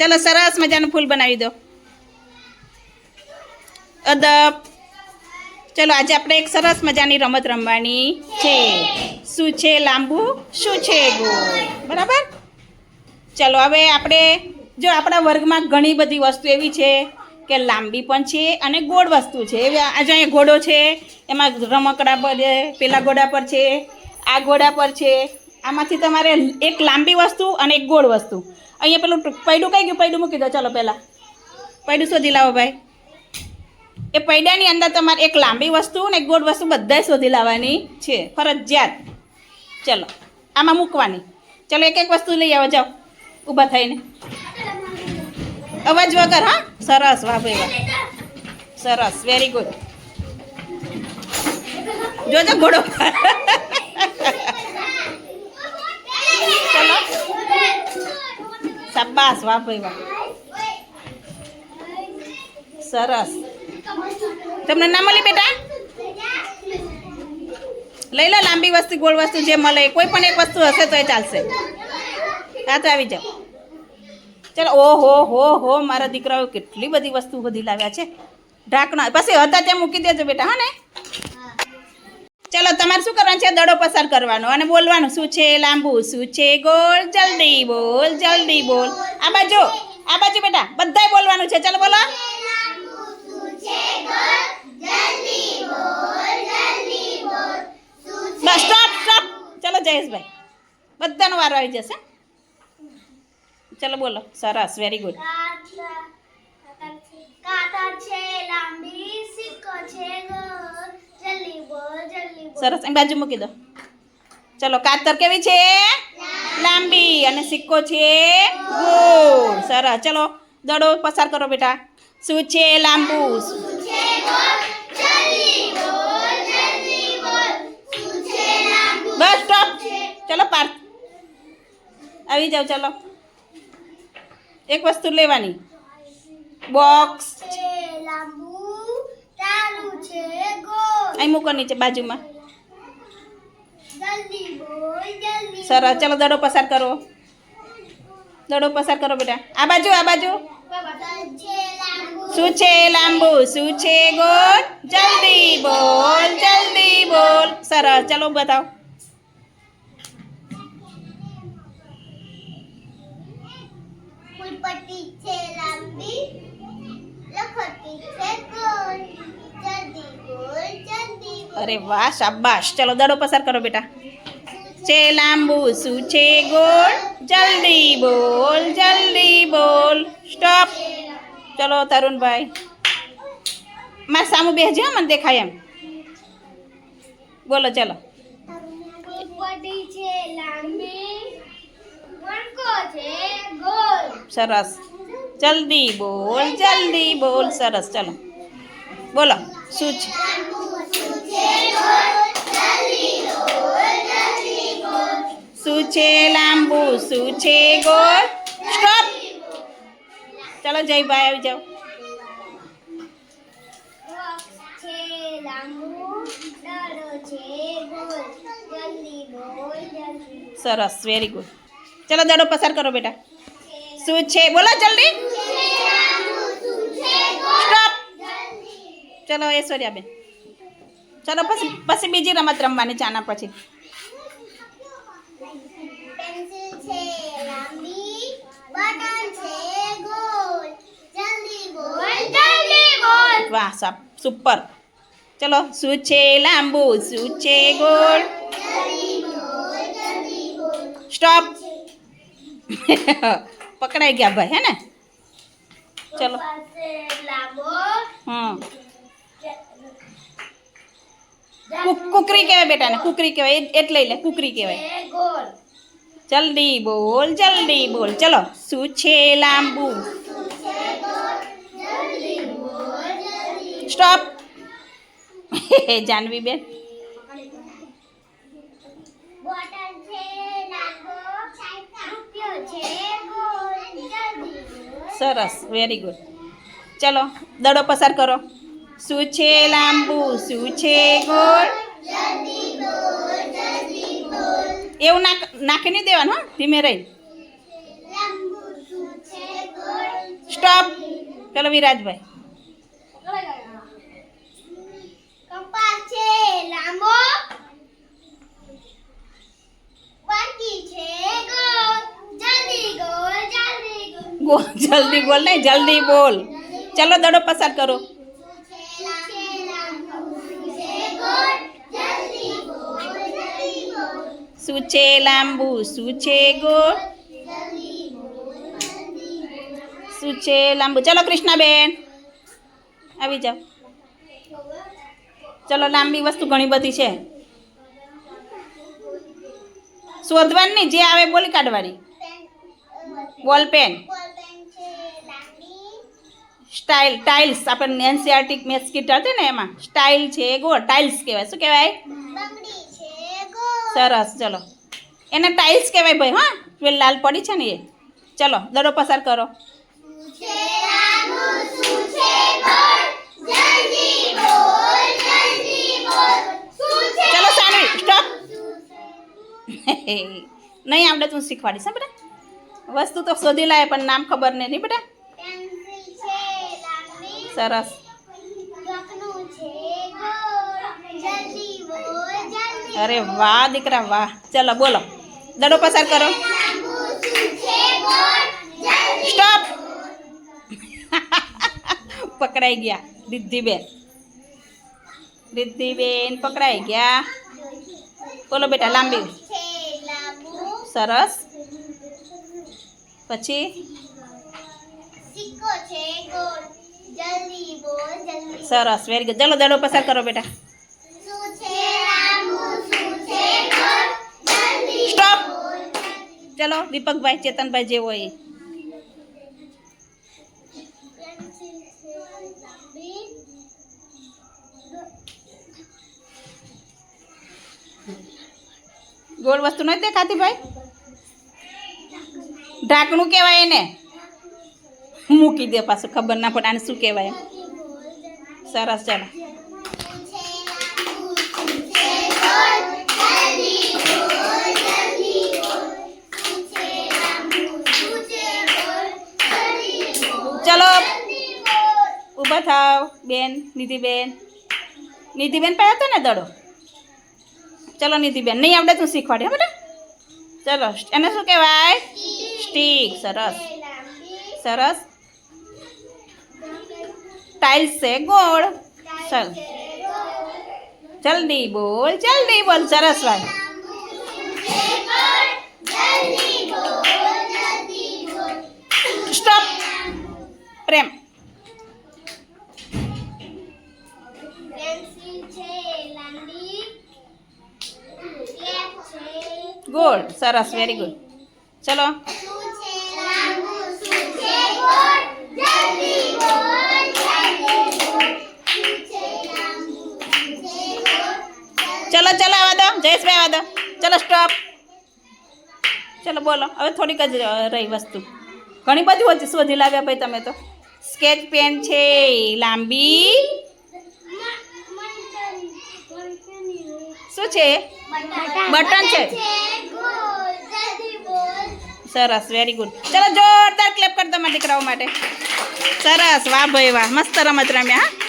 ચાલો સરસ મજાનું ફૂલ બનાવી દો. અદબ. ચલો આજે આપણે એક સરસ મજાની રમત રમવાની છે. શું છે લાંબુ? શું છે ગોળ? બરાબર? ચલો હવે આપણે, જો આપણા વર્ગમાં ઘણી બધી વસ્તુ એવી છે કે લાંબી પણ છે અને ગોળ વસ્તુ છે. આજે અહીંયા ઘોડો છે, એમાં રમકડા પર છે, પેલા ઘોડા પર છે, આ ઘોડા પર છે. આમાંથી તમારે એક લાંબી વસ્તુ અને એક ગોળ વસ્તુ. અહીંયા પેલું પૈડું કઈ ગયું? પૈડું મૂકી દો, ચાલો પહેલાં. પૈડું શોધી લાવો ભાઈ. એ પૈડાની અંદર તમારે એક લાંબી વસ્તુ અને એક ગોળ વસ્તુ બધાય શોધી લાવવાની છે. ફરજિયાત. ચલો, આમાં મૂકવાની. ચલો એક એક વસ્તુ લઈ આવો, જાઓ. ઊભા થઈને. અવાજ વગર, હા? સરસ, વાહ ભાઈ, વાહ. સરસ વેરી ગુડ જોજો ઘોડો ચલો શાબાશ, વાહ સરસ. તમને ના મળી બેટા? લઈ લો લાંબી વસ્તુ, ગોળ વસ્તુ જે મળે, કોઈ પણ એક વસ્તુ હશે તો એ ચાલશે. હાથ આવી જાઓ. ચાલો, ઓહો, હો હો, મારા દીકરાઓ કેટલી બધી વસ્તુ બધી લાવ્યા છે. ઢાંકણા, પછી હતા ત્યાં મૂકી દેજો બેટા, હા ને? ચલો, તમારે શું કરવાનું છે? દડો પસાર કરવાનો અને બોલવાનું, શું છે લાંબુ? શું છે ગોળ? જલ્દી બોલ જલ્દી બોલ. આ બાજુ આ બાજુ બેટા, બધાય બોલવાનું છે. ચલો, બોલો. બસ સ્ટોપ સ્ટોપ ચલો, જયેશભાઈ, બધાનો વારો આવી જશે. ચલો, બોલો. સરસ વેરી ગુડ કાતર છે, લાંબી સિક્કો છે ગોળ. સરસ એમ બાજુ મૂકી દો. ચલો કાતર કેવી છે? લાંબી. અને સિક્કો છે ગોળ. સરસ. ચલો દડો પસાર કરો બેટા. શું છે લાંબુ? Bus stop. ચલો પાર્થ આવી જાઓ ચલો. એક વસ્તુ લેવાની. બોક્સ. છે લાંબુ? છે ગોળ. અહીં મૂકો નીચે બાજુમાં. સરસ. ચલો દડો પસાર કરો. દડો પસાર કરો બેટા. આ બાજુ આ બાજુ. શું છે લાંબુ? શું છે ગોળ? જલ્દી બોલ જલ્દી બોલ. સરસ. ચલો બતાવો ફૂલપટ્ટી છે લાંબી લખોટી છે ગોળ જલ્દી બોલ જલ્દી બોલ અરે વાહ શાબાશ ચલો દડો પસાર કરો બેટા છે લાંબુ શું છે ગોળ જલ્દી બોલ જલ્દી બોલ સ્ટોપ ચલો તરુણભાઈ મારે સામું બેસજો હો, મને દેખાય એમ બોલો ચલો ફૂલપટ્ટી છે લાંબી વણકો છે ગોળ સરસ જલ્દી બોલ જલ્દી બોલ સરસ ચલો બોલો શું છે શું છે લાંબુ? શું છે ગોળ? સ્ટોપ ચલો જયભાઈ આવી જાઓ. સરસ વેરી ગુડ ચલો દડો પસાર કરો બેટા. શું છે? બોલો જલ્દી. સ્ટોપ ચલો ઐશ્વર્યાબેન ચલો પછી પછી બીજી રમત રમવાની ચાના પછી. છે આના બટન છે ગોળ જલ્દી બોલ. જલ્દી બોલ. વાહ સાબ સુપર. ચલો શું છે લાંબુ? શું છે ગોળ? સ્ટોપ. પકડાઈ ગયા ભાઈ હે ને? ચલો. લાંબો. હમ. કુકરી કહેવાય બેટાને કુકરી કહેવાય. એટલે લઈ લે કુકરી કહેવાય. જલ્દી બોલ જલ્દી બોલ. ચલો શું છે લાંબુ? સ્ટોપ. જાનવી બેન. બોટલ છે લાંબો રૂપિયો છે ગોળ. જલ્દી બોલ. સરસ વેરી ગુડ ચલો દડો પસાર કરો. શું છે લાંબુ શું છે ગોળ એવું નાખ નાખી નહીં દેવાનું હા ધીમે રહી સ્ટોપ ચલો વિરાજભાઈ જલ્દી બોલ નહીં જલ્દી બોલ ચલો દડો પસાર કરો શું છે લાંબુ શું છે ગોળ શું છે લાંબુ ચલો કૃષ્ણાબેન આવી જાઓ ચલો લાંબી વસ્તુ ઘણી બધી છે। શોધવાની નહીં જે આવે બોલી કાઢવાની। Ball pen. સ્ટાઇલ, ટાઇલ્સ આપણે એનસીઆરટી મેથ્સ કીટ હતી ને એમાં, સ્ટાઇલ છે ગોળ ટાઇલ્સ કહેવાય. શું કહેવાય? સરસ, ચલો. એને ટાઇલ્સ કહેવાય ભાઈ, હા? પેલી લાલ પડી છે ને એ. ચલો, દડો પસાર કરો. ચલો, સાનવી નહીં, આવડે તું શીખવાડીશ, હા બેટા? વસ્તુ તો શોધી લાય, પણ નામ ખબર નહીં, બેટા? સરસ. અરે વાહ દીકરા વાહ. ચલો બોલો. દડો પસાર કરો. સ્ટોપ પકડાઈ ગયા રિદ્ધિબેન. રિદ્ધિબેન પકડાઈ ગયા. બોલો બેટા લાંબી. સરસ. પછી? સરસ વેરી ગુડ ચલો દડો પસાર કરો બેટા શું છે લાંબુ શું છે ગોળ જલ્દી સ્ટોપ ચલો, દીપકભાઈ, ચેતનભાઈ જે હોય ગોળ વસ્તુ નથી દેખાતી ભાઈ? ઢાંકણું કહેવાય એને. મૂકી દે પાછું, ખબર ના પડે આને શું કહેવાય. સરસ, ચલો. ઊભા થાવ બેન નિધિબેન નિધિબેન પાસે હતો ને દડો. ચલો નિધિબેન નહીં આવડે તું શીખવાડી, હા બેટા. ચલો, એને શું કહેવાય? સ્ટીક, સરસ. સરસ. ટાઇલ્સ છે, ગોળ. ચલ. જલ્દી બોલ જલ્દી બોલ, સરસ ભાઈ સ્ટોપ. પ્રેમ. ગોળ સરસ વેરી ગુડ ચલો શું છે લાંબુ શું છે ગોળ જલ્દી બોલ જલ્દી બોલ શું છે લાંબુ શું છે ગોળ ચલો ચલો આવવા દો જયેશભાઈ આવવા દો ચલો સ્ટોપ ચલો બોલો હવે થોડીક જ રહી વસ્તુ ઘણી બધી હોય છે શોધી લાવ્યા ભાઈ તમે તો સ્કેચ પેન છે લાંબી શું છે બટન છે ગોળ જલ્દી બોલ સરસ વેરી ગુડ ચલો જોરદાર ક્લેપ કરી દીકરાઓ માટે. સરસ, વાહ ભાઈ વાહ. મસ્ત રમત રમ્યા, હા?